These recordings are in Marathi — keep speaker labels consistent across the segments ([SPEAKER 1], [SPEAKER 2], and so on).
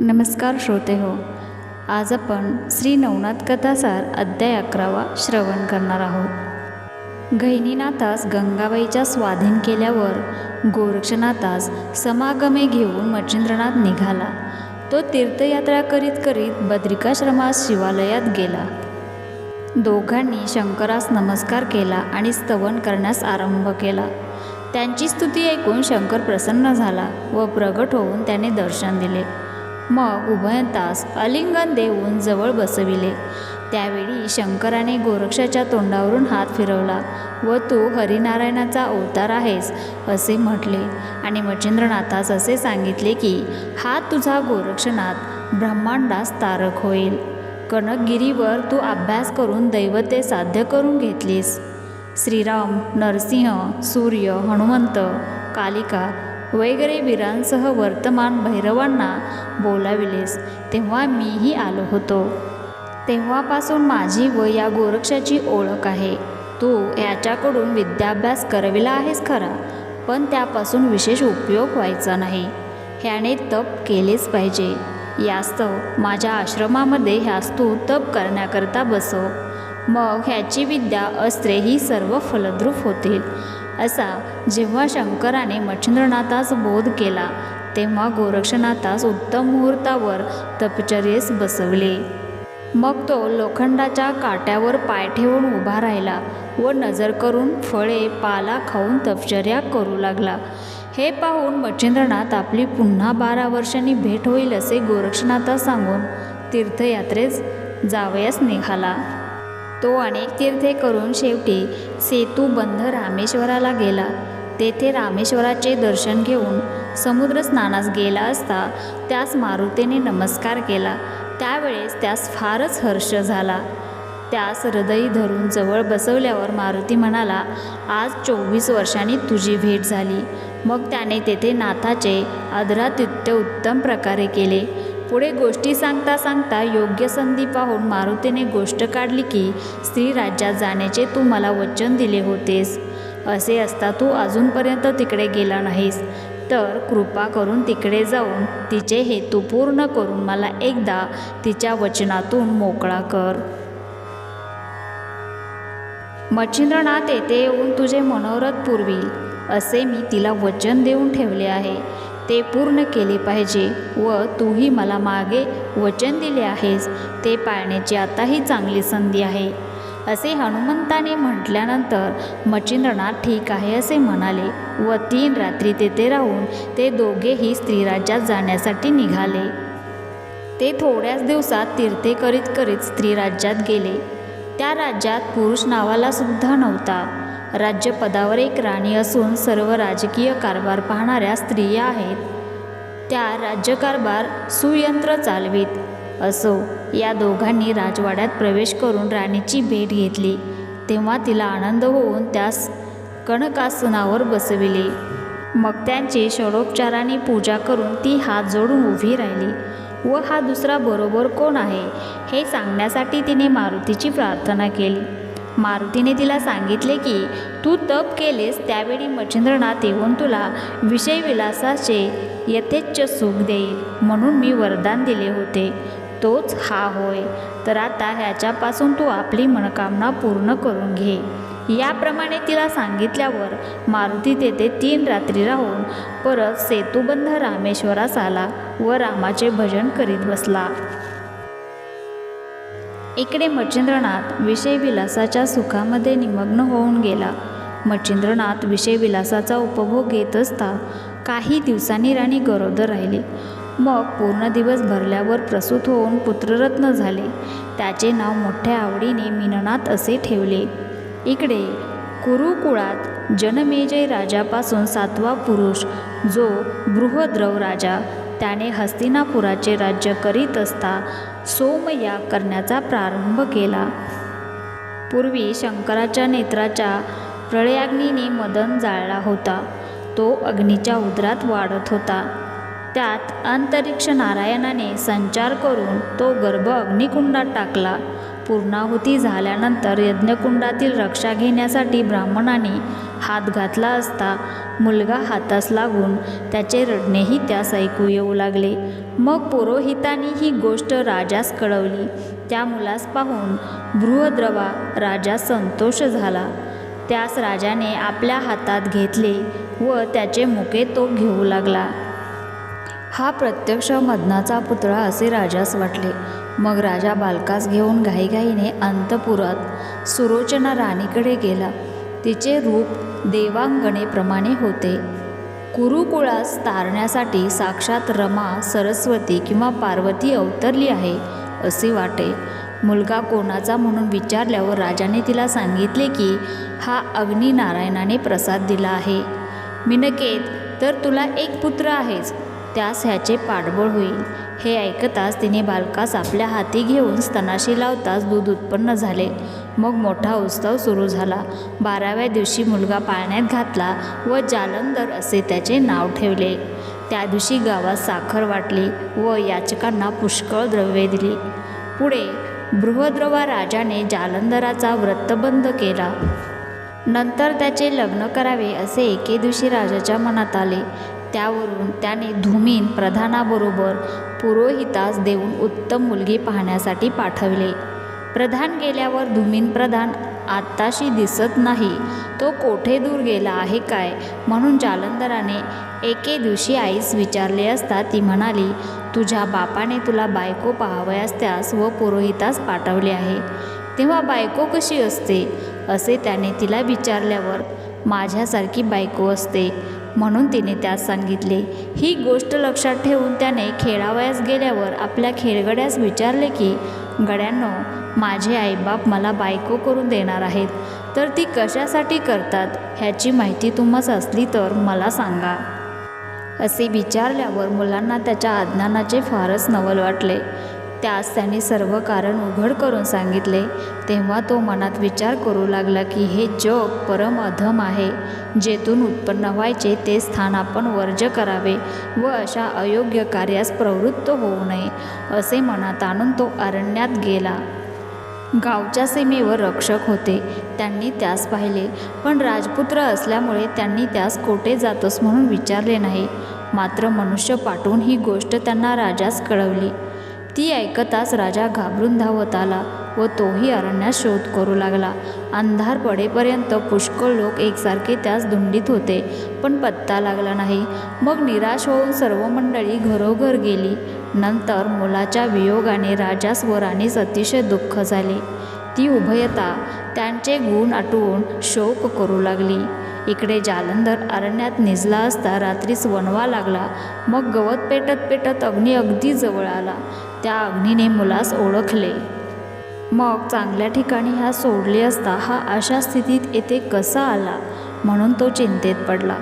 [SPEAKER 1] नमस्कार श्रोते हो आज आपण श्री नवनाथ कथासार अध्याय अकरावा श्रवण करणार आहोत. गहिनीनाथास गंगाबाईच्या स्वाधीन केल्यावर गोरक्षनाथास समागमे घेऊन मच्छिंद्रनाथ निघाला. तो तीर्थयात्रा करीत करीत बद्रिकाश्रमास शिवालयात गेला. दोघांनी शंकरास नमस्कार केला आणि स्तवन करण्यास आरंभ केला. त्यांची स्तुती ऐकून शंकर प्रसन्न झाला व प्रगट होऊन त्याने दर्शन दिले. मग उभयंतास अलिंगन देऊन जवळ बसविले. त्यावेळी शंकराने गोरक्षाच्या तोंडावरून हात फिरवला. व तू हरिनारायणाचा अवतार आहेस असे म्हटले. आणि मच्छिंद्रनाथास असे सांगितले की हा तुझा गोरक्षनाथ ब्रह्मांडास तारक होईल. कनकगिरीवर तू अभ्यास करून दैवते साध्य करून घेतलीस. श्रीराम नरसिंह सूर्य हनुमंत कालिका वगैरे वीरांसह वर्तमान भैरवांना बोलाविलेस तेव्हा मीही आलो होतो. तेव्हापासून माझी व या गोरक्षाची ओळख आहे. तू याच्याकडून विद्याभ्यास करविला आहेस खरा पण त्यापासून विशेष उपयोग व्हायचा नाही. ह्याने तप केलेच पाहिजे. यास्तव माझ्या आश्रमामध्ये ह्यास तू तप करण्याकरता बसव. मग ह्याची विद्या अस्त्रे ही सर्व फलद्रूप होतील. असा जेव्हा शंकराने मच्छिंद्रनाथास बोध केला तेव्हा गोरक्षनाथास उत्तम मुहूर्तावर तपचर्येस बसवले. मग तो लोखंडाच्या काट्यावर पाय ठेवून उभा राहिला व नजर करून फळे पाला खाऊन तपचर्या करू लागला. हे पाहून मच्छिंद्रनाथ आपली पुन्हा बारा वर्षांनी भेट होईल असे गोरक्षनाथास सांगून तीर्थयात्रेस जावयास निघाला. तो अनेक तीर्थे करून शेवटी सेतूबंध रामेश्वराला गेला. तेथे रामेश्वराचे दर्शन घेऊन समुद्र स्नानास गेला असता त्यास मारुतीने नमस्कार केला. त्यावेळेस त्यास फारच हर्ष झाला. त्यास हृदयी धरून जवळ बसवल्यावर मारुती म्हणाला आज चोवीस वर्षांनी तुझी भेट झाली. मग त्याने तेथे नाथाचे आदरातिथ्य उत्तम प्रकारे केले. पुढे गोष्टी सांगता सांगता योग्य संधी पाहून मारुतीने गोष्ट काढली की स्त्री राज्यात जाण्याचे तू मला वचन दिले होतेस. असे असता तू अजूनपर्यंत तिकडे गेला नाहीस. तर कृपा करून तिकडे जाऊन तिचे हेतू पूर्ण करून मला एकदा तिच्या वचनातून मोकळा कर. मच्छिंद्रनाथ येथे येऊन तुझे मनोरथ पुरवील. असे मी तिला वचन देऊन ठेवले आहे. ते पूर्ण केले पाहिजे व तूही मला मागे वचन दिले आहेस ते पाळण्याची आताही चांगली संधी आहे. असे हनुमंताने म्हटल्यानंतर मच्छिंद्रनाथ ठीक आहे असे म्हणाले व तीन रात्री तेथे राहून ते दोघेही स्त्रीराज्यात जाण्यासाठी निघाले. ते थोड्याच दिवसात तीर्थे करीत करीत स्त्रीराज्यात गेले. त्या राज्यात पुरुष नावाला सुद्धा नव्हता. राज्यपदावर एक राणी असून सर्व राजकीय कारभार पाहणाऱ्या स्त्रिया आहेत. त्या राज्यकारभार सुयंत्र चालवीत. असो या दोघांनी राजवाड्यात प्रवेश करून राणीची भेट घेतली. तेव्हा तिला आनंद होऊन त्यास कणकासनावर बसविले. मग त्यांची षडोपचाराने पूजा करून ती हात जोडून उभी राहिली. व हा दुसरा बरोबर कोण आहे हे सांगण्यासाठी तिने मारुतीची प्रार्थना केली. मारुतीने तिला सांगितले की तू तप केलेस त्यावेळी मच्छिंद्रनाथ येऊन तुला विषयविलासाचे यथेच्छ सुख देईल म्हणून मी वरदान दिले होते. तोच हा होय. तर आता ह्याच्यापासून तू आपली मनोकामना पूर्ण करून घे. याप्रमाणे तिला सांगितल्यावर मारुती तेथे तीन रात्री राहून परत सेतुबंध रामेश्वरास आला व रामाचे भजन करीत बसला. इकडे मच्छिंद्रनाथ विषयविलासाच्या सुखामध्ये निमग्न होऊन गेला. मच्छिंद्रनाथ विषयविलासाचा उपभोग घेत असता काही दिवसांनी राणी गरोदर राहिली. मग पूर्ण दिवस भरल्यावर प्रसूत होऊन पुत्ररत्न झाले. त्याचे नाव मोठ्या आवडीने मीननाथ असे ठेवले. इकडे कुरुकुळात जनमेजय राजापासून सातवा पुरुष जो बृहद्रव राजा त्याने हस्तिनापुराचे राज्य करीत असता सोमया करण्याचा प्रारंभ केला. पूर्वी शंकराच्या नेत्राच्या प्रळयाग्नीने मदन जाळला होता. तो अग्नीच्या उदरात वाढत होता. त्यात अंतरिक्ष नारायणाने संचार करून तो गर्भ अग्निकुंडात टाकला. पूर्णाहुती झाल्यानंतर यज्ञकुंडातील रक्षा घेण्यासाठी ब्राह्मणाने हात घातला असता मुलगा हातास लागून त्याचे रडणेही त्यास ऐकू येऊ लागले. मग पुरोहितांनी ही गोष्ट राजास कळवली. त्या मुलास पाहून बृहद्रवा राजा संतोष झाला. त्यास राजाने आपल्या हातात घेतले व त्याचे मुके तो घेऊ लागला. हा प्रत्यक्ष मदनाचा पुतळा असे राजास वाटले. मग राजा बालकास घेऊन घाईघाईने अंतपुरात सुरोचना राणीकडे गेला. तिचे रूप देवांगणेप्रमाणे होते. कुरुकुळास तारण्यासाठी साक्षात रमा सरस्वती किंवा पार्वती अवतरली आहे असे वाटे. मुलगा कोणाचा म्हणून विचारल्यावर राजाने तिला सांगितले की हा अग्निनारायणाने प्रसाद दिला आहे. मिनकेत तर तुला एक पुत्र आहेच त्यास ह्याचे पाठबळ होईल. हे ऐकताच तिने बालकास आपल्या हाती घेऊन स्तनाशी लावताच दूध उत्पन्न झाले. मग मोठा उत्सव सुरू झाला. बाराव्या दिवशी मुलगा पाळण्यात घातला व जालंधर असे त्याचे नाव ठेवले. त्या दिवशी गावात साखर वाटली व याचकांना पुष्कळ द्रव्ये दिली. पुढे बृहद्रवा राजाने जालंधराचा व्रतबंध केला. नंतर त्याचे लग्न करावे असे एके दिवशी राजाच्या मनात आले. त्यावरून त्याने धुमीन प्रधानाबरोबर पुरोहितास देऊन उत्तम मुलगी पाहण्यासाठी पाठवले. प्रधान गेल्यावर धुमीन प्रधान आत्ताशी दिसत नाही. तो कोठे दूर गेला आहे काय? म्हणून जालंधराने एके दिवशी आईस विचारले असता ती म्हणाली तुझ्या बापाने तुला बायको पाहावयास त्यास व पुरोहितास पाठवले आहे. तेव्हा बायको कशी असते? असे त्याने तिला विचारल्यावर माझ्यासारखी बायको असते. म्हणून तिने त्यास सांगितले. ही गोष्ट लक्षात ठेवून त्याने खेळावयास गेल्यावर आपल्या खेळगड्यास विचारले की गड्यांनो माझे आईबाप मला बायको करून देणार आहेत. तर ती कशासाठी करतात? ह्याची माहिती तुम्हाला असली तर मला सांगा. असे विचारल्यावर मुलांना त्याच्या अज्ञानाचे फारच नवल वाटले. त्यास त्यांनी सर्व कारण उघड करून सांगितले. तेव्हा तो मनात विचार करू लागला की हे जग परम अधम आहे. जेथून उत्पन्न व्हायचे ते स्थान आपण वर्ज करावे व अशा अयोग्य कार्यास प्रवृत्त होऊ नये असे मनात आणून तो अरण्यात गेला. गावच्या सीमेवर रक्षक होते. त्यांनी त्यास पाहिले पण राजपुत्र असल्यामुळे त्यांनी त्यास कोठे जातोस म्हणून विचारले नाही. मात्र मनुष्य पाठवून ही गोष्ट त्यांना राजास कळवली. ती ऐकताच राजा घाबरून धावत आला व तोही अरण्यात शोध करू लागला. अंधार पडेपर्यंत पुष्कळ लोक एकसारखे त्यास धुंडीत होते पण पत्ता लागला नाही. मग निराश होऊन सर्व मंडळी घरोघर गेली. नंतर मुलाच्या वियोगाने राजास व राणीस अतिशय दुःख झाले. ती उभयता त्यांचे गुण आटवून शोक करू लागली. इकडे जालंधर अरण्यात निजला असता रात्रीस वणवा लागला. मग गवत पेटत पेटत अग्नी अगदी जवळ आला. त्या अग्नीने मुलास ओळखले. मग चांगल्या ठिकाणी हा सोडले असता हा अशा स्थितीत येथे कसा आला म्हणून तो चिंतेत पडला.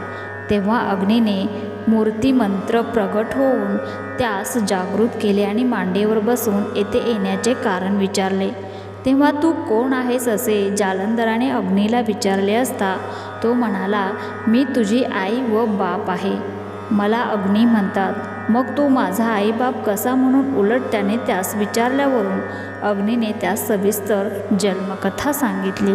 [SPEAKER 1] तेव्हा अग्नीने मूर्तिमंत्र प्रगट होऊन त्यास जागृत केले आणि मांडीवर बसून येथे येण्याचे कारण विचारले. तेव्हा तू कोण आहेस असे जालंधराने अग्नीला विचारले असता तो म्हणाला मी तुझी आई व बाप आहे. मला अग्नी म्हणतात. मग तो माझा आईबाप कसा म्हणून उलट त्याने त्यास विचारल्यावरून अग्नीने त्यास सविस्तर जन्मकथा सांगितली.